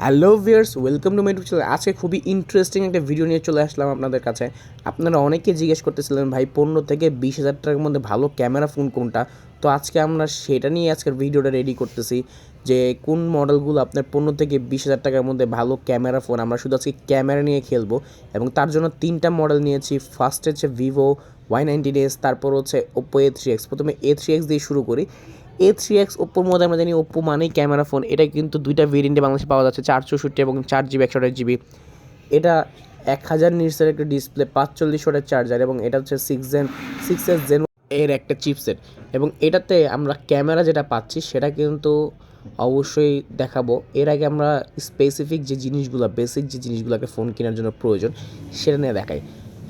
Hello viewers welcome to my YouTube channel. আজকে খুবই interesting একটা ভিডিও নিয়ে চলে আসলাম আপনাদের কাছে। আপনারা অনেকে জিজ্ঞেস করতেছিলেন, ভাই, পনেরো থেকে বিশ হাজার টাকার মধ্যে ভালো ক্যামেরা ফোন কোনটা? তো আজকে আমরা সেটা নিয়ে আজকের ভিডিওটা রেডি করতেছি যে কোন মডেলগুলো আপনার পনেরো থেকে বিশ হাজার টাকার মধ্যে ভালো ক্যামেরা ফোন আমরা শুধু আজকে ক্যামেরা নিয়ে খেলব এবং তার জন্য তিনটা মডেল নিয়েছি। ফার্স্ট হচ্ছে ভিভো ওয়াই নাইনটিন এস তারপর হচ্ছে ওপো এ থ্রি এক্স প্রথমে এ থ্রি এক্স দিয়ে শুরু করি। এ থ্রি এক্স ওপ্পোর মধ্যে আমরা জানি ওপ্পো মানেই ক্যামেরা ফোন এটা কিন্তু দুইটা ভেরিয়েন্টে বাংলাদেশে পাওয়া যাচ্ছে, চার চৌষট্টি এবং চার জিবি একশো আঠাশ জিবি এটা এক হাজার নিটসের একটা ডিসপ্লে পাঁচচল্লিশ ওয়াটের চার্জার এবং এটা হচ্ছে six gen six S gen এর একটা চিপসেট এবং এটাতে আমরা ক্যামেরা যেটা পাচ্ছি, সেটা কিন্তু অবশ্যই দেখাবো। এর আগে আমরা স্পেসিফিক যে জিনিসগুলো বেসিক যে জিনিসগুলোকে ফোন কেনার জন্য প্রয়োজন, সেটা নিয়ে দেখাই।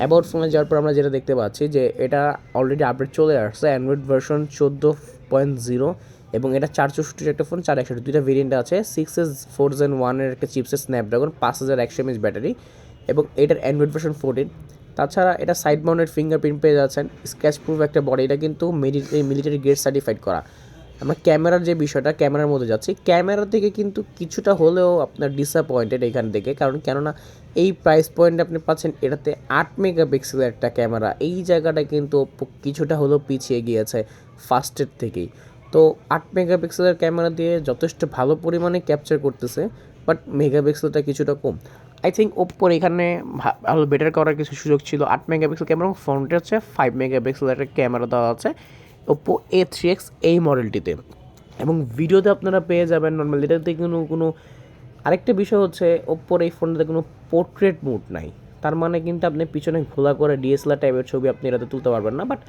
অ্যাবাউট ফোনে যাওয়ার পর আমরা যেটা দেখতে পাচ্ছি যে এটা অলরেডি আপডেট চলে আসছে অ্যান্ড্রয়েড ভার্সন চোদ্দ পয়েন্ট জিরো এবং এটা চার চৌষট্টির একটা ফোন চার একষট্টি, দুইটা ভেরিয়েন্ট আছে সিক্স এস ফোর জেন ওয়ানের একটা চিপসের স্ন্যাপড্রাগন পাঁচ হাজার একশো এমএচ ব্যাটারি এবং এটার অ্যান্ড্রয়েড ভার্সন ফোরটিন তাছাড়া এটা সাইড মাউন্টেড ফিঙ্গারপ্রিন্ট পেয়ে যাচ্ছেন স্ক্র্যাচ প্রুফ একটা বডি এটা কিন্তু মিলিটারি মিলিটারি গ্রেড সার্টিফাইড করা। আমরা ক্যামেরার যে বিষয়টা, ক্যামেরার মধ্যে যাচ্ছি, ক্যামেরা থেকে কিন্তু কিছুটা হলেও আপনার ডিসঅ্যাপয়েন্টেড এখান থেকে। কারণ কেননা, এই প্রাইস পয়েন্টে আপনি পাচ্ছেন, এটাতে আট মেগাপিক্সেলের একটা ক্যামেরা। এই জায়গাটা কিন্তু কিছুটা হলেও পিছিয়ে গিয়েছে ফার্স্টের থেকেই। তো আট মেগাপিক্সেলের ক্যামেরা দিয়ে যথেষ্ট ভালো পরিমাণে ক্যাপচার করতেছে বাট মেগাপিক্সেলটা কিছুটা কম। আই থিঙ্ক ওপ্পোর এখানে ভালো বেটার করার কিছু সুযোগ ছিল। আট মেগাপিক্সেল ক্যামেরা এবং ফ্রন্টে হচ্ছে ফাইভ মেগাপিক্সেলের একটা ক্যামেরা দেওয়া আছে। ওপ্পো এ থ্রি এক্স এই মডেলটিতে এবং ভিডিওতে আপনারা পেয়ে যাবেন নর্মাল এটাতে কোনো কোনো আরেকটা বিষয় হচ্ছে ওপ্পোর এই ফোনটাতে কোনো পোর্ট্রেট মুড নাই। তার মানে কিন্তু আপনি পিছনে ঘোলা করে ডিএসএলআর টাইপের ছবি আপনি এটাতে তুলতে পারবেন না। বাট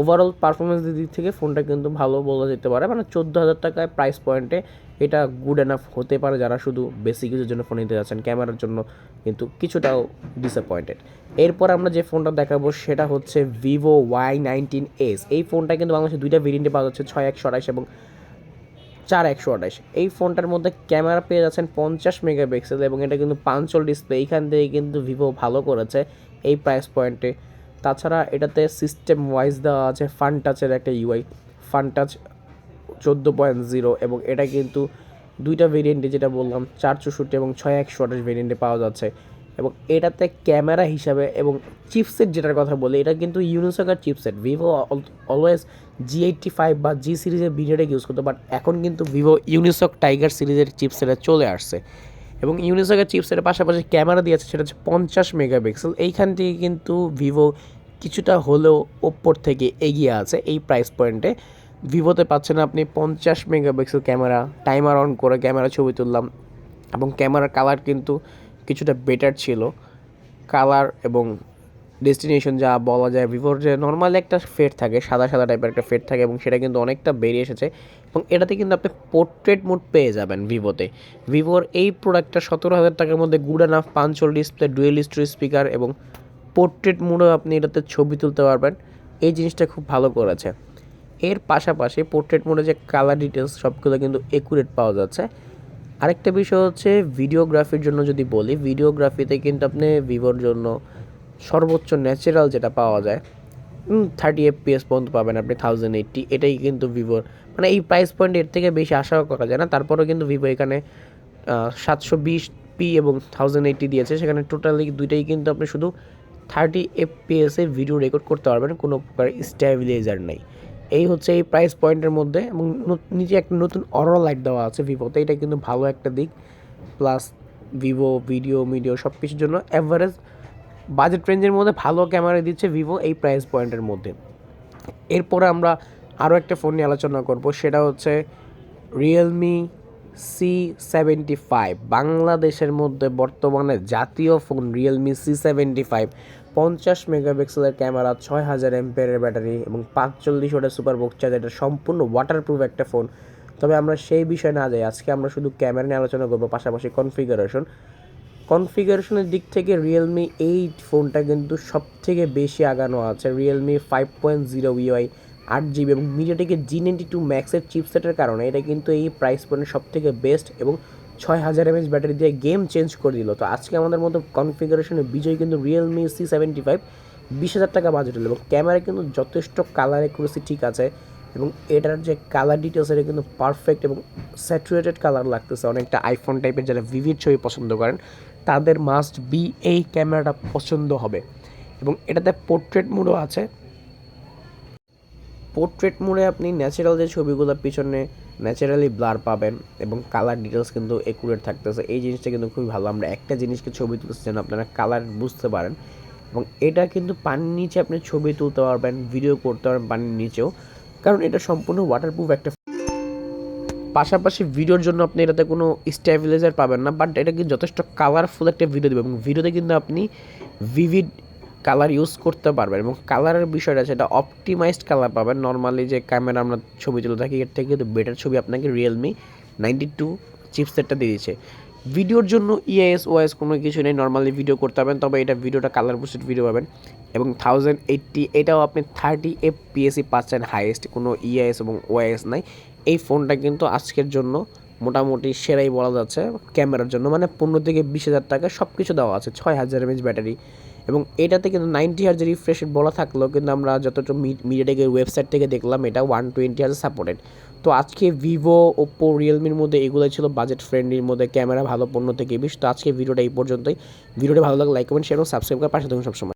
ওভারঅল পারফরমেন্সের দিক থেকে ফোনটা কিন্তু ভালো বলা যেতে পারে। মানে চোদ্দ হাজার টাকায় প্রাইস পয়েন্টে এটা গুড এনাফ হতে পারে যারা শুধু বেসিক ইউজের জন্য ফোন নিতে যাচ্ছেন। ক্যামেরার জন্য কিন্তু কিছুটাও ডিসঅ্যাপয়েন্টেড এরপর আমরা যে ফোনটা দেখাবো সেটা হচ্ছে ভিভো ওয়াই নাইনটিন এস এই ফোনটা কিন্তু বাংলাদেশে দুইটা ভেরিয়েন্টে পাওয়া যাচ্ছে, ছয় একশো আঠাশ এবং চার একশো আঠাশ। এই ফোনটার মধ্যে ক্যামেরা পেয়ে যাচ্ছেন পঞ্চাশ মেগাপিক্সেল এবং এটা কিন্তু পাঁচল ডিসপ্লে এইখান থেকে কিন্তু ভিভো ভালো করেছে। এই প্রাইস পয়েন্টে তাছাড়া এটাতে সিস্টেম ওয়াইজ দেওয়া আছে ফান টাচের একটা ইউআই ফান টাচ চোদ্দ পয়েন্ট জিরো এবং এটা কিন্তু দুইটা ভেরিয়েন্টে যেটা বললাম, চার চৌষট্টি এবং ছয় একশো আঠাশ ভেরিয়েন্টে পাওয়া যাচ্ছে। এবং এটাতে ক্যামেরা হিসাবে এবং চিপসেট যেটার কথা বলি, এটা কিন্তু ইউনিসকার chipset Vivo always G eighty five বা জি সিরিজের ভিডিওটা ইউজ করতো বাট এখন কিন্তু ভিভো ইউনিসক টাইগার সিরিজের চিপসেটে চলে আসছে। এবং ইউনিসকের চিপসের পাশাপাশি ক্যামেরা দিয়েছে, সেটা হচ্ছে পঞ্চাশ মেগাপিক্সেল। এইখান থেকে কিন্তু ভিভো কিছুটা হলেও ওপর থেকে এগিয়ে আছে এই প্রাইস পয়েন্টে ভিভোতে পাচ্ছেন আপনি পঞ্চাশ মেগাপিক্সেল ক্যামেরা টাইমার অন করে ক্যামেরা ছবি তুললাম এবং ক্যামেরার কালার কিন্তু কিছুটা বেটার ছিল। কালার এবং ডেস্টিনেশন যা বলা যায় ভিভোর যে নর্মালি একটা ফেড থাকে, সাদা সাদা টাইপের একটা ফেড থাকে এবং সেটা কিন্তু অনেকটা বেরিয়ে এসেছে এবং এটাতে কিন্তু আপনি পোর্ট্রেট মোড পেয়ে যাবেন ভিভোতে ভিভোর এই প্রোডাক্টটা সতেরো হাজার টাকার মধ্যে গুড অ্যানাফ পাঁচল ডিসপ্লে ডুয়েল স্টোরি স্পিকার এবং পোর্ট্রেট মোডেও আপনি এটাতে ছবি তুলতে পারবেন। এই জিনিসটা খুব ভালো করেছে। এর পাশাপাশি পোর্ট্রেট মোডে যে কালার ডিটেলস সবগুলো কিন্তু একুরেট পাওয়া যাচ্ছে। আরেকটা বিষয় হচ্ছে ভিডিওগ্রাফির জন্য যদি বলি ভিডিওগ্রাফিতে কিন্তু আপনি ভিভোর জন্য সর্বোচ্চ ন্যাচারাল যেটা পাওয়া যায় থার্টি এফপিএস পর্যন্ত পাবেন আপনি থাউজেন্ড এইট্টি এটাই কিন্তু ভিভোর মানে এই প্রাইস পয়েন্ট এর থেকে বেশি আশাও করা যায় না। তারপরেও কিন্তু ভিভো এখানে সাতশো বিশ পি এবং থাউজেন্ড এইটটি দিয়েছে। সেখানে টোটালি দুইটাই কিন্তু আপনি শুধু থার্টি এফপিএসে ভিডিও রেকর্ড করতে পারবেন। কোনো প্রকার স্ট্যাবিলাইজার নেই। এই হচ্ছে এই প্রাইস পয়েন্টের মধ্যে এবং নিচে একটা নতুন অরো লাইট দেওয়া আছে ভিভোতে এটা কিন্তু ভালো একটা দিক। প্লাস ভিভো ভিডিও মিডিও সব কিছুর জন্য অ্যাভারেজ বাজেট রেঞ্জের মধ্যে ভালো ক্যামেরা দিচ্ছে ভিভো এই প্রাইস পয়েন্টের মধ্যে। এরপরে আমরা আরও একটা ফোন নিয়ে আলোচনা করব, সেটা হচ্ছে রিয়েলমি সি সেভেন্টি ফাইভ বাংলাদেশের মধ্যে বর্তমানে জাতীয় phone Realme C seventy five পঞ্চাশ মেগাপিক্সেলের ক্যামেরা, ছয় হাজার এমপেয়ারের ব্যাটারি এবং পাঁচচল্লিশ ওটা সুপার বুক চার্জ এটা সম্পূর্ণ ওয়াটারপ্রুফ একটা ফোন তবে আমরা সেই বিষয়ে না যাই, আজকে আমরা শুধু ক্যামেরা নিয়ে আলোচনা করব, পাশাপাশি কনফিগারেশন কনফিগারেশনের দিক থেকে রিয়েলমি এইট ফোনটা কিন্তু সব থেকে বেশি আগানো আছে। Realme five point zero UI আট জিবি এবং মিডিয়াটেকের জি নাইনটি টু ম্যাক্সের চিপসেটের কারণে এটা কিন্তু এই প্রাইস পয়েন্টের সব থেকে বেস্ট এবং ছয় হাজার এমএচ ব্যাটারি দিয়ে গেম চেঞ্জ করে দিল। তো আজকে আমাদের মতো কনফিগারেশনের বিজয় কিন্তু রিয়েলমি সি সেভেন্টি ফাইভ বিশ হাজার টাকা বাজেট হলো এবং ক্যামেরা কিন্তু যথেষ্ট কালার একুরেসি ঠিক আছে এবং এটার যে কালার ডিটেলস এটা কিন্তু পারফেক্ট এবং স্যাচুরেটেড কালার লাগতেছে। অনেকটা আইফোন টাইপের যারা ভিভিড ছবি পছন্দ করেন তাদের মাস্ট বি এই ক্যামেরাটা পছন্দ হবে। এবং এটাতে পোর্ট্রেট মোডও আছে। পোর্ট্রেট মোডে আপনি ন্যাচারাল যে ছবিগুলো পিছনে ন্যাচারালি ব্লার পাবেন এবং কালার ডিটেলস কিন্তু একুরেট থাকতেছে। এই জিনিসটা কিন্তু খুবই ভালো। আমরা একটা জিনিসকে ছবি তুলতেছি যেন আপনারা কালার বুঝতে পারেন। এবং এটা কিন্তু পানির নিচে আপনি ছবি তুলতে পারবেন ভিডিও করতে পারবেন পানির নিচেও। কারণ এটা সম্পূর্ণ ওয়াটারপ্রুফ একটা পাশাপাশি ভিডিওর জন্য আপনি এটাতে কোনো স্টেবিলাইজার পাবেন না বাট এটা কিন্তু যথেষ্ট কালারফুল একটা ভিডিও দেবে এবং ভিডিওতে কিন্তু আপনি ভিভিড কালার ইউজ করতে পারবেন এবং কালারের বিষয়টা সেটা অপটিমাইজড কালার পাবেন। নর্মালি যে ক্যামেরা আমরা ছবি তুলে থাকি, এর থেকে কিন্তু বেটার ছবি আপনাকে রিয়েলমি নাইনটি টু চিপসেটটা দিয়ে দিচ্ছে। ভিডিওর জন্য E ইএস ওএস কোনো কিছু নেই নর্মালি ভিডিও করতে পারবেন, তবে এটা ভিডিওটা কালার বুস্টেড ভিডিও পাবেন এবং থাউজেন্ড এইট্টি এটাও আপনি থার্টি এফ পিএসি পাচ্ছেন হাইয়েস্ট কোনো ইএস এবং ওএস নাই। এই ফোনটা কিন্তু আজকের জন্য মোটামুটি সেরাই বলা যাচ্ছে ক্যামেরার জন্য। মানে পনেরো থেকে বিশ হাজার টাকা সব কিছু দেওয়া আছে, ছয় হাজার এমএচ ব্যাটারি। এবং এটাতে কিন্তু নাইনটি হাজার রিফ্রেশ বলা থাকলেও কিন্তু আমরা যতটা মিডিয়াটেকের ওয়েবসাইট থেকে দেখলাম, এটা ওয়ান টোয়েন্টি হাজার সাপোর্টেড তো আজকে ভিভো ওপ্পো রিয়েলমির মধ্যে এগুলোই ছিল বাজেট ফ্রেন্ডলির মধ্যে, ক্যামেরা ভালো পণ্য থেকে বিশ। তো আজকে ভিডিওটা এই পর্যন্তই। ভিডিওটা ভালো লাগলে লাইক কমেন্ট শেয়ার এবং সাবস্ক্রাইব করে পাশে থাকুন সবসময়।